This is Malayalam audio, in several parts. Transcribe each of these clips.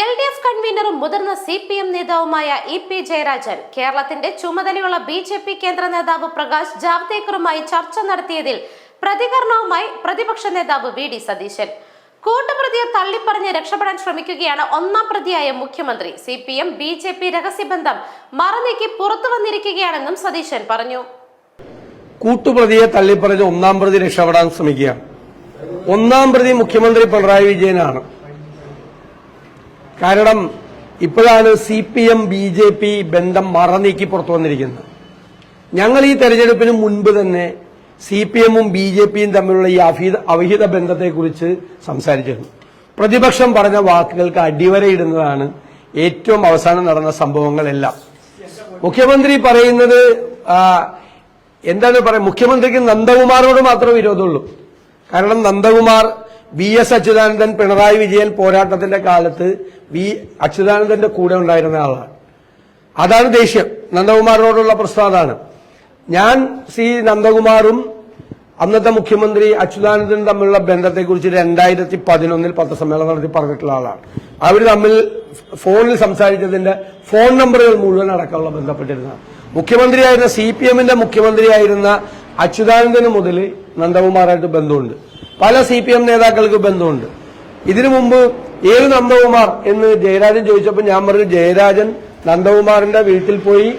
എൽ ഡി എഫ് കൺവീനറും മുതിർന്ന സി പി എം നേതാവുമായ ഇ പി ജയരാജൻ കേരളത്തിന്റെ ചുമതലയുള്ള ബി ജെ പി കേന്ദ്ര നേതാവ് പ്രകാശ് ജാവ്ദേക്കറുമായി ചർച്ച നടത്തിയതിൽ പ്രതികരണവുമായി പ്രതിപക്ഷ നേതാവ് വി ഡി സതീശൻ. കൂട്ടുപ്രതിയെ തള്ളിപ്പറഞ്ഞ് രക്ഷപ്പെടാൻ ശ്രമിക്കുകയാണ് ഒന്നാം പ്രതിയായ മുഖ്യമന്ത്രി. C P M B J P രഹസ്യബന്ധം മറനീക്കി പുറത്തു വന്നിരിക്കുകയാണെന്നും സതീശൻ പറഞ്ഞു. കൂട്ടുപ്രതിയെ തള്ളിപ്പറഞ്ഞ് ഒന്നാം പ്രതി രക്ഷപ്പെടാൻ ശ്രമിക്കുക ഒന്നാം പ്രതി മുഖ്യമന്ത്രി പിണറായി വിജയനാണ്. കാരണം ഇപ്പോഴാണ് C P M B J P ബന്ധം മറനീക്കി പുറത്തു വന്നിരിക്കുന്നത്. ഞങ്ങൾ ഈ തെരഞ്ഞെടുപ്പിന് മുൻപ് തന്നെ സി പി എമ്മും ബി ജെ പിയും തമ്മിലുള്ള ഈ അവിഹിത ബന്ധത്തെക്കുറിച്ച് സംസാരിച്ചിരുന്നു. പ്രതിപക്ഷം പറഞ്ഞ വാക്കുകൾക്ക് അടിവരയിടുന്നതാണ് ഏറ്റവും അവസാനം നടന്ന സംഭവങ്ങളെല്ലാം. മുഖ്യമന്ത്രി പറയുന്നത് എന്താണ് പറയുക? മുഖ്യമന്ത്രിക്ക് നന്ദകുമാറിനോട് മാത്രമേ വിരോധമുള്ളൂ. കാരണം നന്ദകുമാർ വി എസ് അച്യുതാനന്ദൻ പിണറായി വിജയൻ പോരാട്ടത്തിന്റെ കാലത്ത് വി അച്യുതാനന്ദന്റെ കൂടെ ഉണ്ടായിരുന്ന ആളാണ്. അതാണ് ദേഷ്യം. നന്ദകുമാറിനോടുള്ള പ്രശ്നം അതാണ്. ഞാൻ സി നന്ദകുമാറും അന്നത്തെ മുഖ്യമന്ത്രി അച്യുതാനന്ദനും തമ്മിലുള്ള ബന്ധത്തെക്കുറിച്ച് രണ്ടായിരത്തി പതിനൊന്നിൽ പത്രസമ്മേളനം നടത്തി പറഞ്ഞിട്ടുള്ള ആളാണ്. അവർ തമ്മിൽ ഫോണിൽ സംസാരിച്ചതിന്റെ ഫോൺ നമ്പറുകൾ മുഴുവൻ അടക്കമുള്ള ബന്ധപ്പെട്ടിരുന്ന മുഖ്യമന്ത്രിയായിരുന്ന സി പി എമ്മിന്റെ മുഖ്യമന്ത്രിയായിരുന്ന അച്യുതാനന്ദന് മുതൽ നന്ദകുമാറായിട്ട് ബന്ധമുണ്ട്. പല സി പി എം നേതാക്കൾക്ക് ബന്ധമുണ്ട്. ഇതിനു മുമ്പ് ഏത് നന്ദകുമാർ എന്ന് ജയരാജൻ ചോദിച്ചപ്പോൾ ഞാൻ പറഞ്ഞു ജയരാജൻ നന്ദകുമാറിന്റെ വീട്ടിൽ പോയി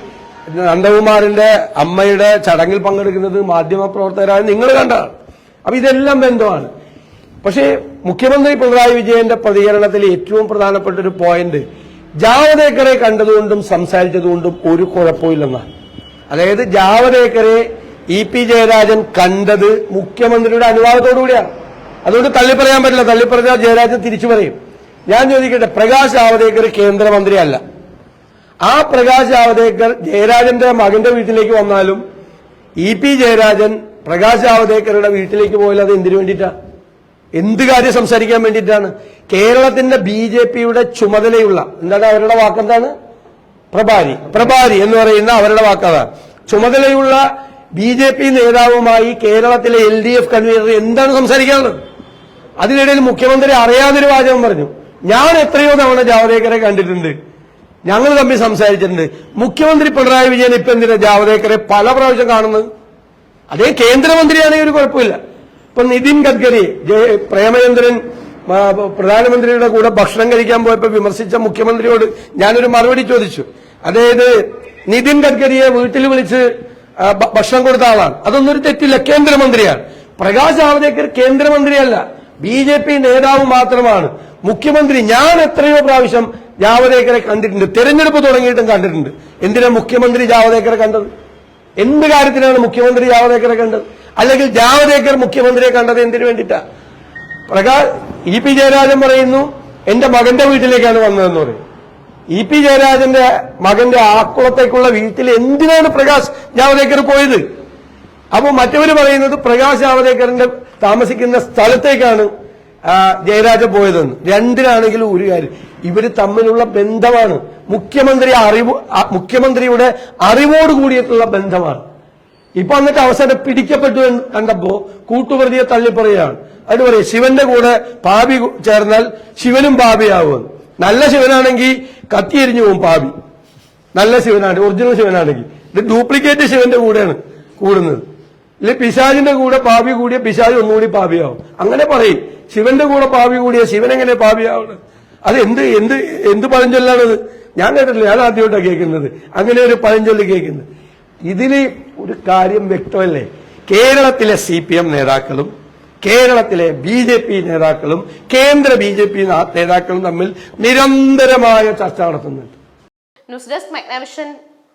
നന്ദകുമാറിന്റെ അമ്മയുടെ ചടങ്ങിൽ പങ്കെടുക്കുന്നത് മാധ്യമപ്രവർത്തകരായ നിങ്ങൾ കണ്ടതാണ്. അപ്പൊ ഇതെല്ലാം ബന്ധമാണ്. പക്ഷേ മുഖ്യമന്ത്രി പിണറായി വിജയന്റെ പ്രതികരണത്തിൽ ഏറ്റവും പ്രധാനപ്പെട്ട ഒരു പോയിന്റ് ജാവദേക്കറെ കണ്ടതുകൊണ്ടും സംസാരിച്ചതുകൊണ്ടും ഒരു കുഴപ്പമില്ലെന്നാണ്. അതായത് ജാവദേക്കറെ ഇ പി ജയരാജൻ കണ്ടത് മുഖ്യമന്ത്രിയുടെ അനുവാദത്തോടുകൂടിയാണ് അതുകൊണ്ട് തള്ളിപ്പറയാൻ പറ്റില്ല. തള്ളിപ്പറഞ്ഞാൽ ജയരാജൻ തിരിച്ചു പറയും. ഞാൻ ചോദിക്കട്ടെ പ്രകാശ് ജാവദേക്കർ കേന്ദ്രമന്ത്രിയല്ല. ആ പ്രകാശ് ജാവദേക്കർ ജയരാജന്റെ മകന്റെ വീട്ടിലേക്ക് വന്നാലും ഇ പി ജയരാജൻ പ്രകാശ് ജാവദേക്കറുടെ വീട്ടിലേക്ക് പോയാൽ അത് എന്തിനു വേണ്ടിയിട്ടാണ് എന്ത് കാര്യം സംസാരിക്കാൻ വേണ്ടിയിട്ടാണ്? കേരളത്തിന്റെ ബി ജെ പിയുടെ ചുമതലയുള്ള എന്താണ് അവരുടെ വാക്കെന്താണ്? പ്രഭാരി. പ്രഭാരി എന്ന് പറയുന്ന അവരുടെ വാക്കതാണ് ചുമതലയുള്ള ബി ജെ പി നേതാവുമായി കേരളത്തിലെ എൽ ഡി എഫ് കൺവീനർ എന്താണ് സംസാരിക്കാനുള്ളത് അതിനിടയിൽ മുഖ്യമന്ത്രി അറിയാതൊരു വാചകം പറഞ്ഞു. ഞാൻ എത്രയോ തവണ ജാവദേക്കറെ കണ്ടിട്ടുണ്ട്. ഞങ്ങൾ തമ്മിൽ സംസാരിച്ചിട്ടുണ്ട്. മുഖ്യമന്ത്രി പിണറായി വിജയൻ ഇപ്പൊ എന്തിനാ ജാവദേക്കറെ പല പ്രാവശ്യം കാണുന്നത്? അതേ കേന്ദ്രമന്ത്രിയാണെങ്കിൽ ഒരു കുഴപ്പമില്ല. ഇപ്പൊ നിതിൻ ഗഡ്കരി പ്രേമചന്ദ്രൻ പ്രധാനമന്ത്രിയുടെ കൂടെ ഭക്ഷണം കഴിക്കാൻ പോയപ്പോ വിമർശിച്ച മുഖ്യമന്ത്രിയോട് ഞാനൊരു മറുപടി ചോദിച്ചു. അതായത് നിതിൻ ഗഡ്കരിയെ വീട്ടിൽ വിളിച്ച് ഭക്ഷണം കൊടുത്ത ആളാണ്. അതൊന്നും ഒരു തെറ്റില്ല. കേന്ദ്രമന്ത്രിയാണ്. പ്രകാശ് ജാവദേക്കർ കേന്ദ്രമന്ത്രിയല്ല. ബി ജെ പി നേതാവ് മാത്രമാണ്. മുഖ്യമന്ത്രി ഞാൻ എത്രയോ പ്രാവശ്യം ജാവദേക്കറെ കണ്ടിട്ടുണ്ട്. തെരഞ്ഞെടുപ്പ് തുടങ്ങിയിട്ടും കണ്ടിട്ടുണ്ട്. എന്തിനാ മുഖ്യമന്ത്രി ജാവദേക്കറെ കണ്ടത്? എന്ത് കാര്യത്തിനാണ് മുഖ്യമന്ത്രി ജാവദേക്കറെ കണ്ടത്? അല്ലെങ്കിൽ ജാവദേക്കർ മുഖ്യമന്ത്രിയെ കണ്ടത് എന്തിനു വേണ്ടിയിട്ടാ? പ്രകാശ് ഇ പി ജയരാജൻ പറയുന്നു എന്റെ മകന്റെ വീട്ടിലേക്കാണ് വന്നതെന്ന് പറയും. ഇ പി ജയരാജന്റെ മകന്റെ ആക്കുളത്തേക്കുള്ള വീട്ടിൽ എന്തിനാണ് പ്രകാശ് ജാവദേക്കർ പോയത്? അപ്പോൾ മറ്റവര് പറയുന്നത് പ്രകാശ് ജാവദേക്കറിന്റെ താമസിക്കുന്ന സ്ഥലത്തേക്കാണ് ജയരാജ പോയതെന്ന്. രണ്ടിനാണെങ്കിലും ഒരു കാര്യം ഇവർ തമ്മിലുള്ള ബന്ധമാണ്. മുഖ്യമന്ത്രി അറിവ് മുഖ്യമന്ത്രിയുടെ അറിവോട് കൂടിയിട്ടുള്ള ബന്ധമാണ്. ഇപ്പൊ എന്നിട്ട് അവസാനം പിടിക്കപ്പെട്ടു എന്ന് കണ്ടപ്പോ കൂട്ടുപ്രതിയെ തള്ളിപ്പറയുകയാണ്. അതിന് പറയും ശിവന്റെ കൂടെ പാപി ചേർന്നാൽ ശിവനും പാപിയാവുമെന്ന്. നല്ല ശിവനാണെങ്കിൽ കത്തിയെരിഞ്ഞു പോകും പാവി. നല്ല ശിവനാണ് ഒറിജിനൽ ശിവനാണെങ്കിൽ. ഇത് ഡ്യൂപ്ലിക്കേറ്റ് ശിവന്റെ കൂടെയാണ് കൂടുന്നത്. ഇല്ലെ പിശാജിന്റെ കൂടെ പാവി കൂടിയ പിശാജ് ഒന്നുകൂടി പാവിയാവും. അങ്ങനെ പറയും. ശിവന്റെ കൂടെ പാവി കൂടിയ ശിവൻ എങ്ങനെ പാപിയാവുന്നത് അത് എന്ത് എന്ത് എന്ത് പഴഞ്ചൊല്ലാണത്? ഞാൻ കേട്ടില്ല ഞാൻ ആദ്യമായിട്ടാണ് കേൾക്കുന്നത്. അങ്ങനെ ഒരു പഴഞ്ചൊല്ല് കേൾക്കുന്നത്. ഇതിൽ ഒരു കാര്യം വ്യക്തമല്ലേ? കേരളത്തിലെ സി നേതാക്കളും കേരളത്തിലെ ബി ജെ പി നേതാക്കളും കേന്ദ്ര ബി ജെ പി നേതാക്കളും തമ്മിൽ നിരന്തരമായ ചർച്ച നടത്തുന്നുണ്ട്. News desk